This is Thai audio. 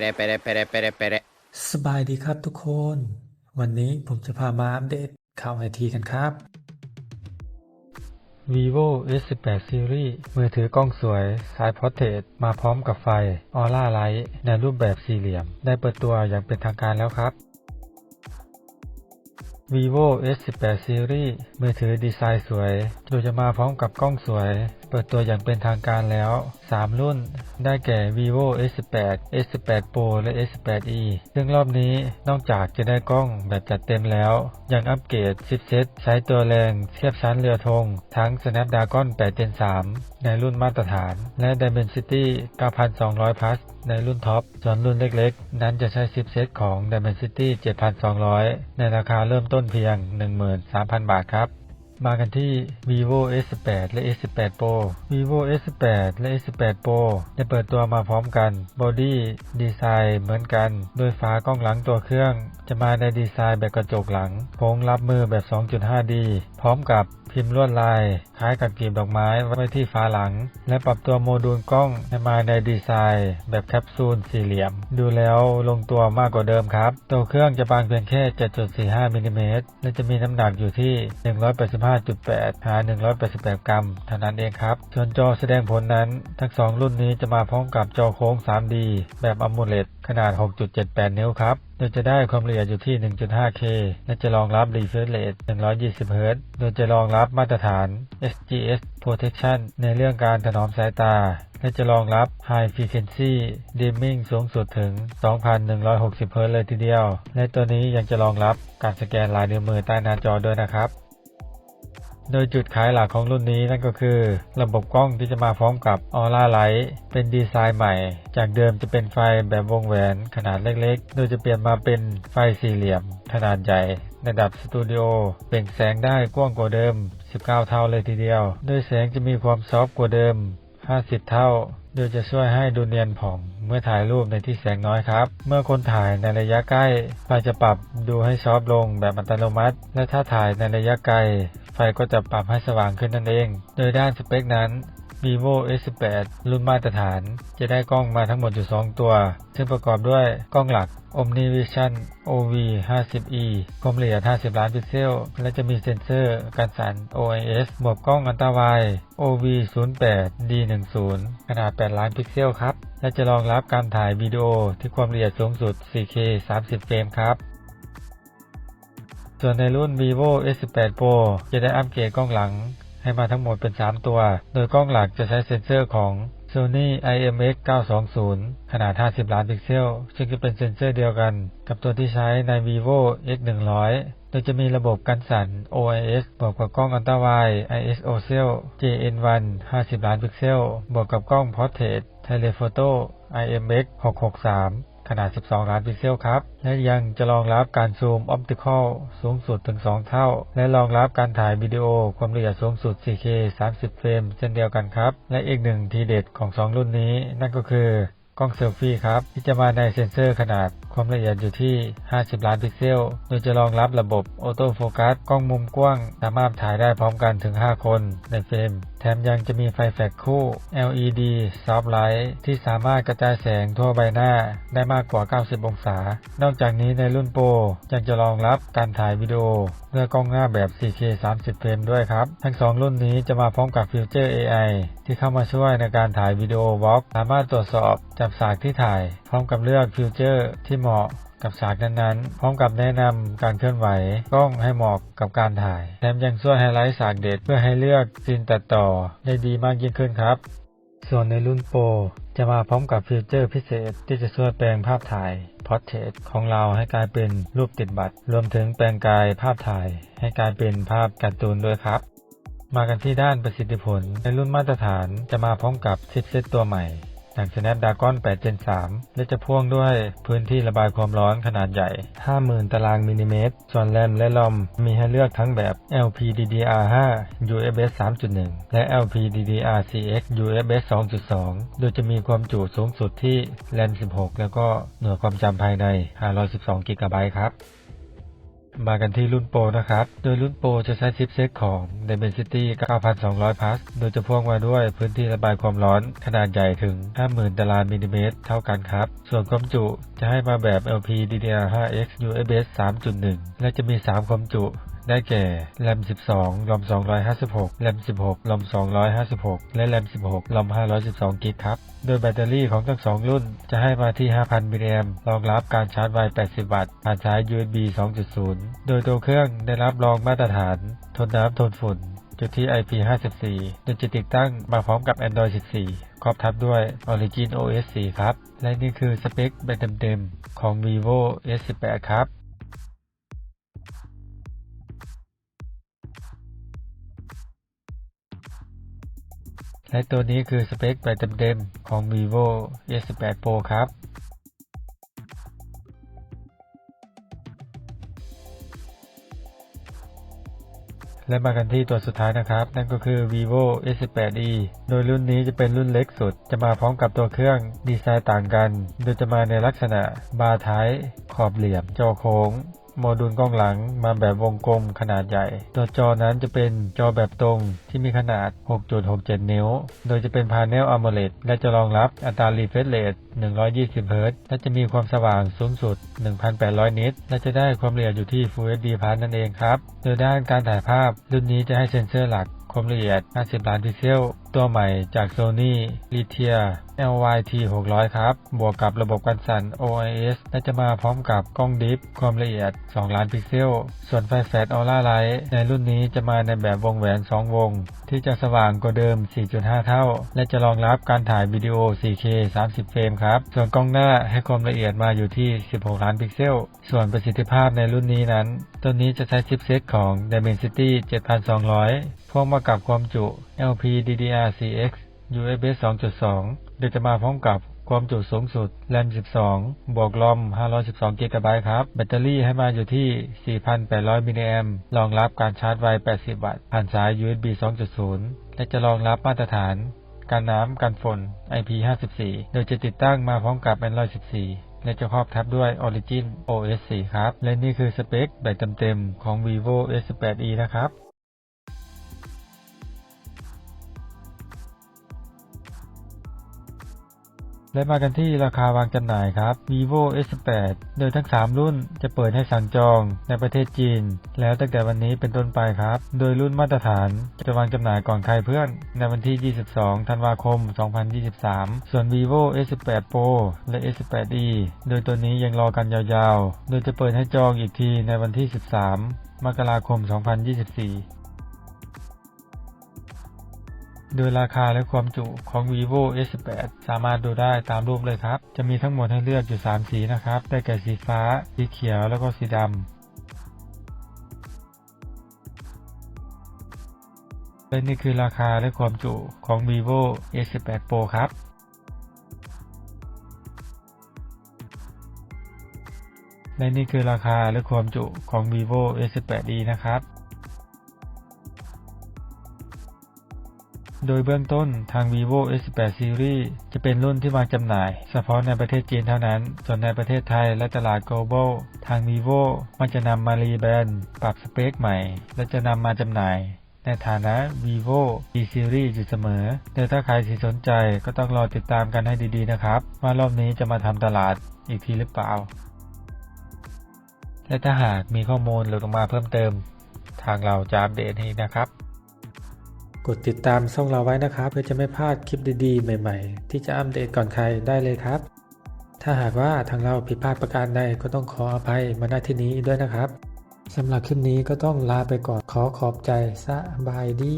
Pere, pere, pere, pere, pere. สบายดีครับทุกคน วันนี้ผมจะพามาอัปเดตข่าวไอทีกันครับ vivo S18 Series มือถือกล้องสวยสายพอร์เทรตมาพร้อมกับไฟออร่าไลท์ในรูปแบบสี่เหลี่ยม ได้เปิดตัวอย่างเป็นทางการแล้วครับ vivo S18 Series มือถือดีไซน์สวย โดยจะมาพร้อมกับกล้องสวย เปิดตัวอย่างเป็นทางการแล้ว 3 รุ่น ได้แก่ vivo S18 S18 Pro และ S18e ซึ่งรอบนี้นอกจากจะได้กล้องแบบจัดเต็มแล้ว ยังอัปเกรดชิปเซ็ตใช้ตัวแรงเทียบชั้นเรือธง ทั้ง Snapdragon 8 Gen 3 ในรุ่นมาตรฐาน และ Dimensity 9200 Plus ในรุ่นท็อป ส่วนรุ่นเล็กๆ นั้นจะใช้ชิปเซ็ตของ Dimensity 7200 ในราคาเริ่มต้นเพียง 13,000 บาทครับ มากันที่ vivo S18 และ S18 Pro vivo S18 และ S18 Pro จะเปิดตัวมาพร้อมกันบอดี้ดีไซน์เหมือนกัน โดยฝากล้องหลังตัวเครื่อง จะมาในดีไซน์แบบกระจกหลังโค้งรับมือแบบ 2.5D พร้อมกับพิมพ์ลวดลาย คล้ายกับกลีบดอกไม้ไว้ที่ฝาหลัง และปรับตัวโมดูลกล้องให้มาในดีไซน์ แบบแคปซูลสี่เหลี่ยม ดูแล้วลงตัวมากกว่าเดิมครับ ตัวเครื่องจะบางเพียงแค่ 7.45มิลลิเมตรและจะมีน้ำหนักอยู่ที่ 185 5.8 หา 188 กรัมเท่านั้นเองครับ ส่วนจอแสดงผลนั้น ทั้งสองรุ่นนี้จะมาพร้อมกับจอโค้ง 3D แบบ AMOLED ขนาด 6.78 นิ้วครับ โดยจะได้ความละเอียดอยู่ที่ 1.5K และจะรองรับ refresh rate 120 Hz โดยจะรองรับมาตรฐาน SGS Protection ในเรื่องการถนอมสายตา และจะรองรับ High Frequency Dimming สูงสุดถึง 2,160 Hz เลยทีเดียว และตัวนี้ยังจะรองรับการสแกนลายนิ้วมือใต้หน้าจอด้วยนะครับ โดยจุดขายหลักของรุ่นนี้นั่นก็คือ ระบบกล้องที่จะมาพร้อมกับ Aura Light เป็นดีไซน์ใหม่ จากเดิมจะเป็นไฟแบบวงแหวนขนาดเล็กๆ โดยจะเปลี่ยนมาเป็นไฟสี่เหลี่ยม ขนาดใหญ่ระดับสตูดิโอเปล่งแสงได้กว้างกว่าเดิม 19 เท่าเลยทีเดียว โดยแสงจะมีความซอฟต์กว่าเดิม 50 เท่า โดยจะช่วยให้ดูเนียนผ่อง เมื่อถ่ายรูปในที่แสงน้อยครับ เมื่อคนถ่ายในระยะใกล้ ไฟจะปรับดูให้ซอฟต์ลงแบบอัตโนมัติ และถ้าถ่ายในระยะไกล ไฟก็จะปรับให้สว่างขึ้นนั่นเอง โดยด้านสเปคนั้น vivo S18 รุ่นมาตรฐาน จะได้กล้องมาทั้งหมดอยู่ 2 ตัว ซึ่งประกอบด้วยกล้องหลัก OmniVision OV 50e ความละเอียด 50 ล้านพิกเซล และจะมีเซ็นเซอร์กันสั่น OIS บวกกล้องอัลตราไวด์ OV 08 D10 ขนาด 8 ล้านพิกเซลครับ และจะรองรับการถ่ายวิดีโอที่ความละเอียดสูงสุด 4K 30 เฟรมครับส่วนในรุ่น vivo S18 Pro จะได้อัปเกรดกล้องหลัง ให้มาทั้งหมดเป็น 3 ตัว โดยกล้องหลักจะใช้เซ็นเซอร์ของ Sony IMX 920 ขนาด 50 ล้านพิกเซล ซึ่งจะเป็นเซ็นเซอร์เดียวกัน กับตัวที่ใช้ใน vivo X100 โดยจะมีระบบกันสั่น OIS บวกกับกล้องอัลตราไวด์ ISO Cell JN1 50 ล้านพิกเซล บวกกับกล้อง Portrait Telephoto IMX 663 ขนาด 12 ล้านพิกเซลครับ และยังจะรองรับการซูมออปติคอลสูงสุดถึง 2 เท่า และรองรับการถ่ายวิดีโอความละเอียดสูงสุด 4K 30 เฟรมเช่นเดียวกันครับ และอีกหนึ่งทีเด็ดของ 2 รุ่นนี้ นั่นก็คือกล้องเซลฟี่ครับ ที่จะมาในเซ็นเซอร์ขนาดความละเอียดอยู่ที่ 50 ล้านพิกเซล โดยจะรองรับระบบออโต้โฟกัสกล้องมุมกว้าง สามารถถ่ายได้พร้อมกันถึง 5 คนในเฟรม แถมยังจะมีไฟแฟลชคู่ LED Soft Light ที่สามารถกระจายแสงทั่วใบหน้าได้มากกว่า 90 องศา นอกจากนี้ในรุ่นโปรยังจะรองรับการถ่ายวิดีโอด้วยกล้องหน้าแบบ 4K 30 เฟรมด้วยครับ ทั้ง 2 รุ่นนี้จะมาพร้อมกับฟิวเจอร์ AI ที่เข้ามาช่วยในการถ่ายวิดีโอวอล์กสามารถตรวจสอบจับฉากที่ถ่าย พร้อมกับเลือกฟิวเจอร์ที่เหมาะ กับฉากนั้นๆ พร้อมกับแนะนำการเคลื่อนไหวกล้องให้เหมาะกับการถ่าย แถมยังช่วยไฮไลท์ฉากเด็ดเพื่อให้เลือกซีนตัดต่อได้ดีมากยิ่งขึ้นครับ ส่วนในรุ่นโปรจะมาพร้อมกับฟีเจอร์พิเศษที่จะช่วยแปลงภาพถ่ายพอร์เทรตของเราให้กลายเป็นรูปติดบัตร รวมถึงแปลงกายภาพถ่าย ให้กลายเป็นภาพการ์ตูนด้วยครับมากันที่ด้านประสิทธิผล ในรุ่นมาตรฐานจะมาพร้อมกับชิปเซตตัวใหม่ อย่าง Snapdragon 8 Gen 3 และจะพ่วงด้วยพื้นที่ระบายความร้อนขนาดใหญ่ 50,000 ตารางมิลลิเมตร ส่วนแรมและลอมมีให้เลือกทั้งแบบ LPDDR5 UFS 3.1 และ LPDDR4X UFS 2.2 โดยจะมีความจุสูงสุดที่แรม 16 แล้วก็หน่วยความจำภายใน 512 GB ครับ มากันที่รุ่นโปรนะครับ โดยรุ่นโปรจะใช้ชิปเซ็ตของ Dimensity 9200 Plus โดยจะพ่วงมาด้วยพื้นที่ระบายความร้อนขนาดใหญ่ถึง 50,000 ตารางมิลลิเมตรเท่ากันครับ ส่วนความจุจะให้มาแบบ LPDDR5X UFS 3.1 และจะมี 3 ความจุ ได้แก่ RAM 12 ROM 256 RAM 16 ROM 256 และ RAM 16 ROM 512กิกครับ โดยแบตเตอรี่ของทั้งสองรุ่นจะให้มาที่ 5,000มิลลิแอมป์รองรับการชาร์จไว 80 วัตต์ผ่านสาย USB 2.0 โดยตัวเครื่องได้รับรองมาตรฐาน ทนน้ำทนฝุ่น จุดที่ IP54 โดยจะติดตั้งมาพร้อมกับ Android 14ครอบทับด้วย Origin OS 4 ครับ และนี่คือสเปคแบบเต็มๆ ของ vivo S18 ครับ และตัวนี้คือสเปคแบบเต็มๆของ vivo S18 Pro ครับและมากันที่ตัวสุดท้ายนะครับ นั่นก็คือ vivo S18e โดยรุ่นนี้จะเป็นรุ่นเล็กสุด จะมาพร้อมกับตัวเครื่องดีไซน์ต่างกัน โดยจะมาในลักษณะบาร์ท้าย ขอบเหลี่ยม จอโค้ง โมดูลกล้องหลังมาแบบวงกลมขนาดใหญ่ ตัวจอนั้นจะเป็นจอแบบตรงที่มีขนาด 6.67 นิ้ว โดยจะเป็นพาเนล AMOLED และจะรองรับอัตรา refresh rate 120เฮิรตซ์และจะมีความสว่างสูงสุด 1,800 นิตและจะได้ความละเอียดอยู่ที่ Full HD Plus นั่นเองครับ โดยด้านการถ่ายภาพรุ่นนี้จะให้เซ็นเซอร์หลักความละเอียด 50 ล้านพิกเซล ตัวใหม่จาก Sony l i t i a LYT 600 ครับ บวกกับระบบกันสั่น OIS และจะมาพร้อมกับกล้องดิฟ ความละเอียด 2 ล้านพิกเซล ส่วนไฟแฟลชออร่าไลท์ในรุ่นนี้จะมาในแบบวงแหวน 2 วง ที่จะสว่างกว่าเดิม 4.5 เท่า และจะรองรับการถ่ายวิดีโอ 4K 30 เฟรมครับ ส่วนกล้องหน้าให้ความละเอียดมาอยู่ที่ 16 ล้านพิกเซล ส่วนประสิทธิภาพในรุ่นนี้นั้น ตัวนี้จะใช้ชิปเซตของ Dimensity 7200พ่วงมากับความจุ LPDDR4X UFS 2.2 โดยจะมาพร้อมกับความจุสูงสุด RAM 12 บวก ROM 512 g b ครับ แบตเตอรี่ให้มาอยู่ที่ 4,800 มิลลิแอมป์รองรับการชาร์จไว 80 วัตต์ ผ่านสาย USB 2.0 และจะรองรับมาตรฐาน การน้ำกันฝน IP54 โดยจะติดตั้งมาพร้อมกับ Android 14 และจะครอบทับด้วย Origin OS 4 ครับ และนี่คือสเปคแบบเต็มๆของ vivo S18e นะครับ และมากันที่ราคาวางจำหน่ายครับ vivo S8 โดยทั้ง 3 รุ่นจะเปิดให้สั่งจองในประเทศจีน แล้วตั้งแต่วันนี้เป็นต้นไปครับ โดยรุ่นมาตรฐานจะวางจำหน่ายก่อนใครเพื่อน ในวันที่ 22 ธันวาคม 2023 ส่วน vivo S8 Pro และ S8e โดยตัวนี้ยังรอกันยาวๆ โดยจะเปิดให้จองอีกทีในวันที่ 13 มกราคม 2024 โดยราคาและความจุของ vivo S18 สามารถดูได้ตามรูปเลยครับ จะมีทั้งหมดให้เลือกอยู่ 3 สีนะครับ ได้แก่สีฟ้า สีเขียว แล้วก็สีดำ และนี่คือราคาและความจุของ vivo S18 Pro ครับและนี่คือราคาและความจุของ vivo S18e นะครับ โดยเบื้องต้นทาง vivo S18 Series จะเป็นรุ่นที่วางจำหน่าย เฉพาะในประเทศจีนเท่านั้น ส่วนในประเทศไทยและตลาด global ทาง vivo มันจะนำมารีแบรนด์ปรับสเปคใหม่ และจะนำมาจำหน่ายในฐานะ vivo e series อยู่เสมอแต่ถ้าใครที่สนใจก็ต้องรอติดตามกันให้ดีๆนะครับ ว่ารอบนี้จะมาทำตลาดอีกทีหรือเปล่า และถ้าหากมีข้อมูลหลุดออกมาเพิ่มเติม ทางเราจะอัปเดตให้นะครับ กดติดตามช่องเราไว้นะครับ เพื่อจะไม่พลาดคลิปดีๆ ใหม่ๆ ที่จะอัปเดตก่อนใครได้เลยครับ ถ้าหากว่าทางเราผิดพลาดประการใดก็ต้องขออภัยมาณที่นี้ด้วยนะครับสำหรับคลิปนี้ก็ต้องลาไปก่อนขอขอบใจสบายดี